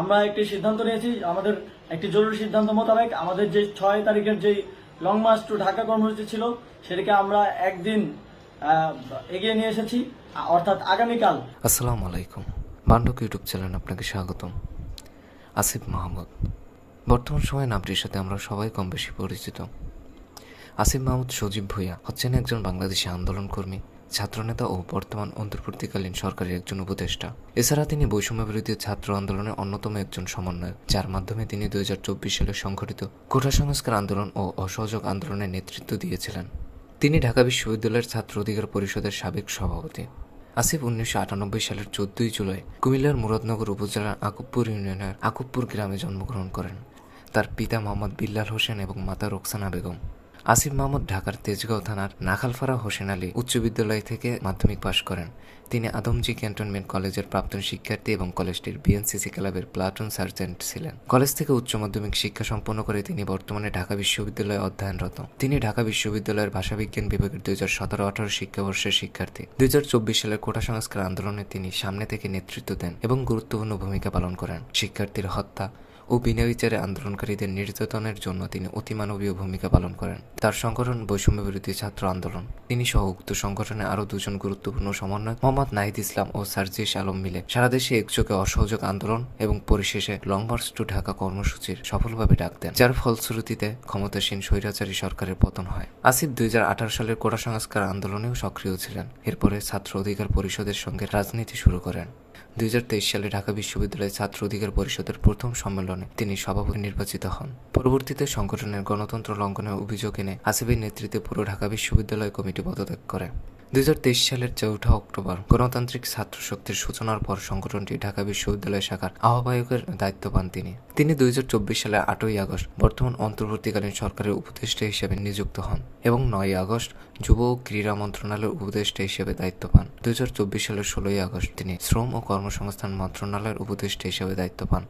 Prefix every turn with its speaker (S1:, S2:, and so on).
S1: আমরা একটি সিদ্ধান্ত নিয়েছি, আমাদের একটি জরুরি সিদ্ধান্ত মোতাবেক আমাদের যে ছয় তারিখের যে লং মার্চ টু ঢাকা কর্মসূচি ছিল, সেটাকে আমরা একদিন এগিয়ে নিয়ে এসেছি, অর্থাৎ আগামীকাল।
S2: আসসালামু আলাইকুম। বান্ডক ইউটিউব চ্যানেল আপনাকে স্বাগতম। আসিফ মাহমুদ। বর্তমান সময়ে নামটির সাথে আমরা সবাই কম বেশি পরিচিত। আসিফ মাহমুদ সজীব ভূঁইয়া হচ্ছেন একজন বাংলাদেশি আন্দোলনকর্মী। ছাত্রনেতা ও বর্তমান অন্তর্বর্তীকালীন সরকারের একজন উপদেষ্টা। এছাড়া তিনি বৈষম্য বিরোধী ছাত্র আন্দোলনের অন্যতম একজন সমন্বয়ক, যার মাধ্যমে তিনি দুই হাজার চব্বিশ সালে সংঘটিত কোটা সংস্কার আন্দোলন ও অসহযোগ আন্দোলনের নেতৃত্ব দিয়েছিলেন। তিনি ঢাকা বিশ্ববিদ্যালয়ের ছাত্র অধিকার পরিষদের সাবেক সভাপতি। আসিফ উনিশশো আটানব্বই সালের চোদ্দই জুলাই কুমিল্লার মুরাদনগর উপজেলার আকুবপুর ইউনিয়নের আকুবপুর গ্রামে জন্মগ্রহণ করেন। তার পিতা মোহাম্মদ বিল্লাল হোসেন এবং মাতা রোকসানা বেগম। আসিফ মাহমুদ ঢাকার তেজগাঁও থানার নাখালফারা হোসেন আলী উচ্চ বিদ্যালয় থেকে মাধ্যমিক পাশ করেন। তিনি আদমজি ক্যান্টনমেন্ট কলেজের প্রাক্তন শিক্ষার্থী এবং কলেজটির বিএনসিসি ক্লাবের প্লাটুন সার্জেন্ট ছিলেন। কলেজ থেকে উচ্চ মাধ্যমিক শিক্ষা সম্পন্ন করে তিনি বর্তমানে ঢাকা বিশ্ববিদ্যালয়ে অধ্যয়নরত। তিনি ঢাকা বিশ্ববিদ্যালয়ের ভাষাবিজ্ঞান বিভাগের দুই হাজার সতেরো আঠারো শিক্ষাবর্ষের শিক্ষার্থী। দুই হাজার চব্বিশ সালের কোটা সংস্কার আন্দোলনে তিনি সামনে থেকে নেতৃত্ব দেন এবং গুরুত্বপূর্ণ ভূমিকা পালন করেন। শিক্ষার্থীর হত্যা ও বিনা বিচারে আন্দোলনকারীদের নির্যাতনের জন্য তিনি অতিমানবীয় ভূমিকা পালন করেন। তার সংগঠন বৈষম্য বিরোধী ছাত্র আন্দোলন। তিনি সহ উক্ত সংগঠনে আরও দুজন গুরুত্বপূর্ণ সমন্বয় মোহাম্মদ নাহিদ ইসলাম ও সার্জিস আলম মিলে সারা দেশে একযোগে অসহযোগ আন্দোলন এবং পরিশেষে লং মার্চ টু ঢাকা কর্মসূচির সফলভাবে ডাক দেন, যার ফলশ্রুতিতে ক্ষমতাসীন স্বৈরাচারী সরকারের পতন হয়। আসিফ দুই হাজার আঠারো সালের কোটা সংস্কার আন্দোলনেও সক্রিয় ছিলেন। এরপরে ছাত্র অধিকার পরিষদের সঙ্গে রাজনীতি শুরু করেন। দুই হাজার তেইশ সালে ঢাকা বিশ্ববিদ্যালয়ের ছাত্র অধিকার পরিষদের প্রথম সম্মেলনে তিনি সভাপতি নির্বাচিত হন। পরবর্তীতে সংগঠনের গণতন্ত্র লঙ্ঘনের অভিযোগ এনে আসিফের নেতৃত্বে পুরো ঢাকা বিশ্ববিদ্যালয় কমিটি পদত্যাগ করে। দুই হাজার তেইশ সালের চৌঠা অক্টোবর গণতান্ত্রিক ছাত্র শক্তির সূচনার পর সংগঠনটি ঢাকা বিশ্ববিদ্যালয় শাখার আহ্বায়কের দায়িত্ব পান তিনি। তিনি দুই হাজার চব্বিশ সালের আটই আগস্ট বর্তমান অন্তর্বর্তীকালীন সরকারের উপদেষ্টা হিসেবে নিযুক্ত হন এবং নয় আগস্ট যুব ও ক্রীড়া মন্ত্রণালয়ের উপদেষ্টা হিসেবে দায়িত্ব পান। দু হাজার চব্বিশ সালের ষোলোই আগস্ট তিনি শ্রম ও কর্মসংস্থান মন্ত্রণালয়ের উপদেষ্টা হিসেবে দায়িত্ব পান।